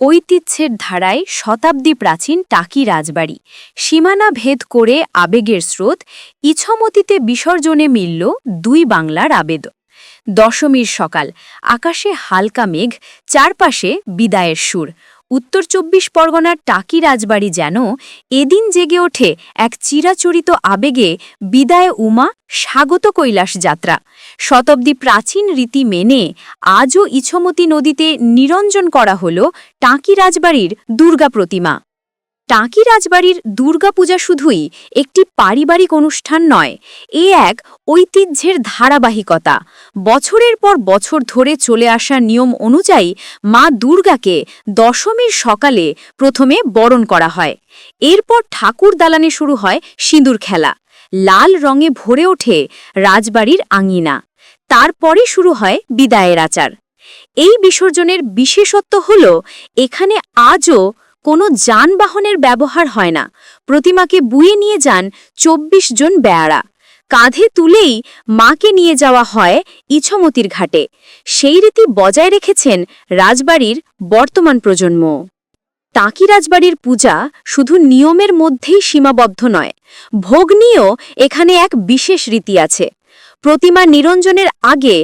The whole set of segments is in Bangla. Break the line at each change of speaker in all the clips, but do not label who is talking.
ঐতিহ্যের ধারায় শতাব্দী প্রাচীন টাকি রাজবাড়ি। সীমানা ভেদ করে আবেগের স্রোত, ইছমতিতে বিসর্জনে মিলল দুই বাংলার আবেদ দশমীর সকাল, আকাশে হালকা মেঘ, চারপাশে বিদায়ের সুর। উত্তর চব্বিশ পরগনার টাকি রাজবাড়ি যেন এদিন জেগে ওঠে এক চিরাচরিত আবেগে বিদায় উমা স্বাগত কৈলাস যাত্রা। শতাব্দী প্রাচীন রীতি মেনে আজও ইছমতি নদীতে নিরঞ্জন করা হল টাকি রাজবাড়ির দুর্গা প্রতিমা। টাকি রাজবাড়ির দুর্গাপূজা শুধুই একটি পারিবারিক অনুষ্ঠান নয়, এ এক ঐতিহ্যের ধারাবাহিকতা। বছরের পর বছর ধরে চলে আসা নিয়ম অনুযায়ী মা দুর্গাকে দশমীর সকালে প্রথমে বরণ করা হয়। এরপর ঠাকুর দালানে শুরু হয় সিঁদুর খেলা। লাল রঙে ভরে ওঠে রাজবাড়ির আঙিনা। তারপরে শুরু হয় বিদায়ের আচার। এই বিসর্জনের বিশেষত্ব হল, এখানে আজও কোনো যানবাহনের ব্যবহার হয় না। প্রতিমাকে বুয়ে নিয়ে যান ২৪ জন বেয়ারা। কাঁধে তুলেই মাকে নিয়ে যাওয়া হয় ইছমতির ঘাটে। সেই রীতি বজায় রেখেছেন রাজবাড়ির বর্তমান প্রজন্ম। তাঁকি রাজবাড়ির পূজা শুধু নিয়মের মধ্যেই সীমাবদ্ধ নয় ভোগ নিয়েও এখানে এক বিশেষ রীতি আছে। প্রতিমা নিরঞ্জনের আগে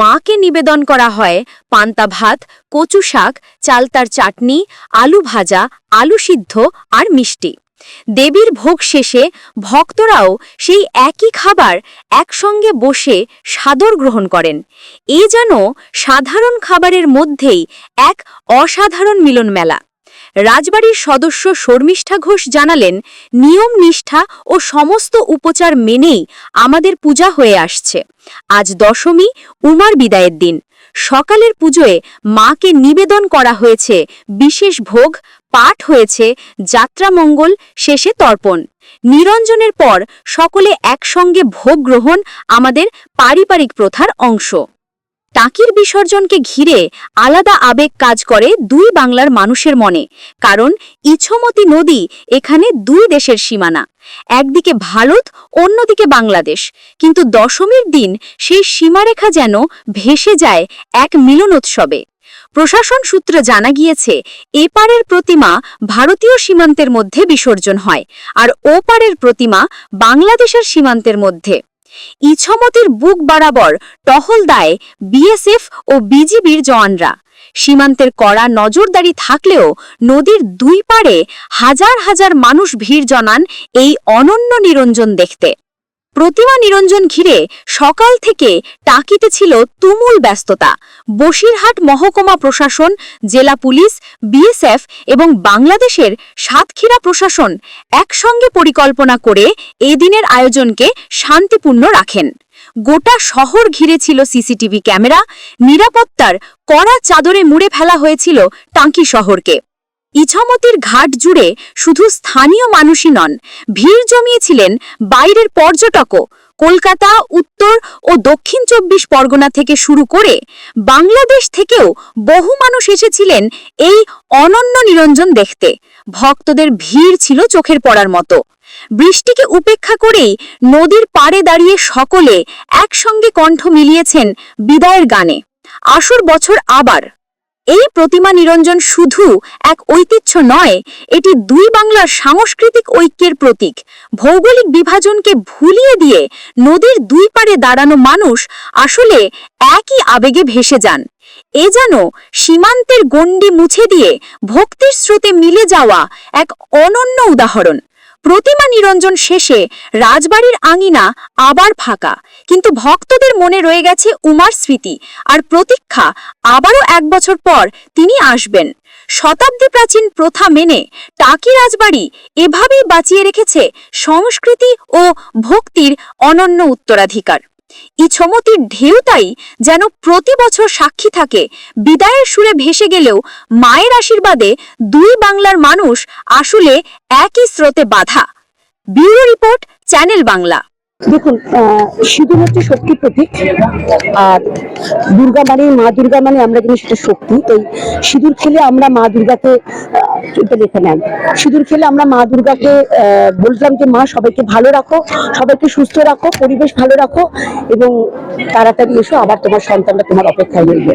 মাকে নিবেদন করা হয়। পান্তা ভাত, কচু শাক, চালতার চাটনি, আলু ভাজা, আলু সিদ্ধ আর মিষ্টি। দেবীর ভোগ শেষে ভক্তরাও সেই একই খাবার একসঙ্গে বসে সাদর গ্রহণ করেন। এ যেন সাধারণ খাবারের মধ্যেই এক অসাধারণ মিলন মেলা রাজবাড়ির সদস্য শর্মিষ্ঠা ঘোষ জানালেন, নিয়ম নিষ্ঠা ও সমস্ত উপচার মেনেই আমাদের পূজা হয়ে আসছে। আজ দশমী, উমার বিদায়ের দিন। সকালের পুজোয় মাকে নিবেদন করা হয়েছে, বিশেষ ভোগ, পাঠ হয়েছে যাত্রামঙ্গল শেষে তর্পণ। নিরঞ্জনের পর সকলে একসঙ্গে ভোগ গ্রহণ আমাদের পারিবারিক প্রথার অংশ। টাকির বিসর্জনকে ঘিরে আলাদা আবেগ কাজ করে দুই বাংলার মানুষের মনে, কারণ ইছমতি নদী এখানে দুই দেশের সীমানা, একদিকে ভারত, অন্যদিকে বাংলাদেশ। কিন্তু দশমীর দিন সেই সীমারেখা যেন ভেসে যায় এক মিলনোৎসবে। প্রশাসন সূত্রে জানা গিয়েছে, এপারের প্রতিমা ভারতীয় সীমান্তের মধ্যে বিসর্জন হয়, আর ওপারের প্রতিমা বাংলাদেশের সীমান্তের মধ্যে। ইছমতির বুক বরাবর টহল দেয় বিএসএফ ও বিজিবির জওয়ানরা। সীমান্তের কড়া নজরদারি থাকলেও নদীর দুই পাড়ে হাজার হাজার মানুষ ভিড় জনান এই অনন্য নিরঞ্জন দেখতে। প্রতিমা নিরঞ্জন ঘিরে সকাল থেকে টাকিতে ছিল তুমুল ব্যস্ততা। বসিরহাট মহকুমা প্রশাসন, জেলা পুলিশ, বিএসএফ এবং বাংলাদেশের সাতক্ষীরা প্রশাসন একসঙ্গে পরিকল্পনা করে এদিনের আয়োজনকে শান্তিপূর্ণ রাখেন। গোটা শহর ঘিরে ছিল সিসিটিভি ক্যামেরা, নিরাপত্তার কড়া চাদরে মুড়ে ফেলা হয়েছিল টাঙ্কি শহরকে। ইছামতির ঘাট জুড়ে শুধু স্থানীয় মানুষই নন, ভিড় জমিয়েছিলেন বাইরের পর্যটকও। কলকাতা, উত্তর ও দক্ষিণ চব্বিশ পরগনা থেকে শুরু করে বাংলাদেশ থেকেও বহু মানুষ এসেছিলেন এই অনন্য নিরঞ্জন দেখতে। ভক্তদের ভিড় ছিল চোখের পড়ার মতো। বৃষ্টিকে উপেক্ষা করেই নদীর পাড়ে দাঁড়িয়ে সকলে একসঙ্গে কণ্ঠ মিলিয়েছেন বিদায়ের গানে। আসর বছর আবার এই প্রতিমা নিরঞ্জন শুধু এক ঐতিহ্য নয়, এটি দুই বাংলার সাংস্কৃতিক ঐক্যের প্রতীক। ভৌগোলিক বিভাজনকে ভুলিয়ে দিয়ে নদীর দুই পারে দাঁড়ানো মানুষ আসলে একই আবেগে ভেসে যান। এ যেন সীমান্তের গণ্ডি মুছে দিয়ে ভক্তির স্রোতে মিলে যাওয়া এক অনন্য উদাহরণ। প্রতিমা নিরঞ্জন শেষে রাজবাড়ির আঙিনা আবার ফাঁকা। কিন্তু ভক্তদের মনে রয়ে গেছে উমার স্মৃতি আর প্রতীক্ষা আবারও এক বছর পর তিনি আসবেন। শতাব্দী প্রাচীন প্রথা মেনে টাকি রাজবাড়ি এভাবেই বাঁচিয়ে রেখেছে সংস্কৃতি ও ভক্তির অনন্য উত্তরাধিকার। ইছমতির ঢেউ তাই যেন প্রতি বছর সাক্ষী থাকে। বিদায়ের সুরে ভেসে গেলেও মায়ের আশীর্বাদে দুই বাংলার মানুষ আসলে একই স্রোতে বাধা। Bureau report, channel Bangla.
দেখুন সিঁদুর হচ্ছে শক্তির প্রতীক আর দুর্গা মানে মা দুর্গা মানে আমরা জানি সেটা শক্তি। তাই সিঁদুর খেলে আমরা মা দুর্গাকে দেখে নেন। সিঁদুর খেলে আমরা মা দুর্গাকে আহ, বললাম যে মা সবাইকে ভালো রাখো সবাইকে সুস্থ রাখো পরিবেশ ভালো রাখো এবং তাড়াতাড়ি এসো আবার তোমার সন্তানটা তোমার অপেক্ষায় রইবে।